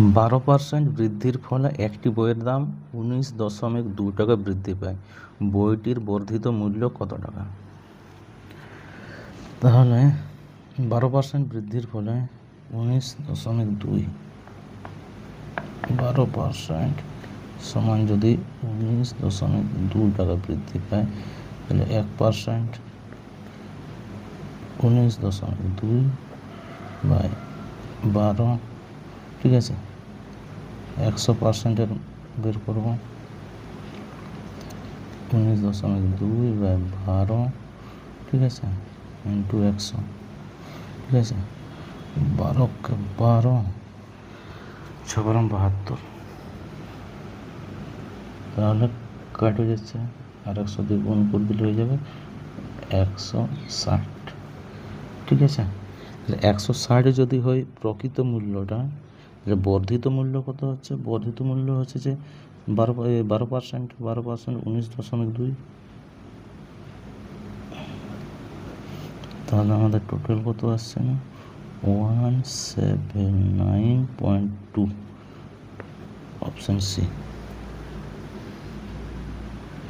বারো পার্সেন্ট বৃদ্ধির ফলে একটি বইয়ের দাম উনিশ দশমিক দু টাকা বৃদ্ধি পায়। বইটির বর্ধিত মূল্য কত টাকা? তাহলে বারো পার্সেন্ট বৃদ্ধির ফলে উনিশ দশমিক দুই, বারো পার্সেন্ট সমান যদি উনিশ দশমিক দু টাকা বৃদ্ধি পায়, তাহলে এক পার্সেন্ট উনিশ দশমিক দুই বাই বারো ঠিক আছে? একশো পার্সেন্টের বের করব। উনিশ দশমিক দুই বাই বারো, ঠিক আছে? ইন্টু একশো, ঠিক আছে? বারো কে বারো ছবারম বাহাত্তর। তাহলে কাটে যাচ্ছে, আর একশো দিয়ে গুণ করে দিলে হয়ে যাবে একশো ষাট, ঠিক আছে? একশো ষাট যদি হয় প্রকৃত মূল্যটা তাহলে বর্ধিত মূল্য কত হচ্ছে? বর্ধিত মূল্য হচ্ছে যে বারো বারো পার্সেন্ট বারো পার্সেন্ট উনিশ দশমিক দুই। তাহলে আমাদের টোটাল কত আসছে না? One seven nine point two option C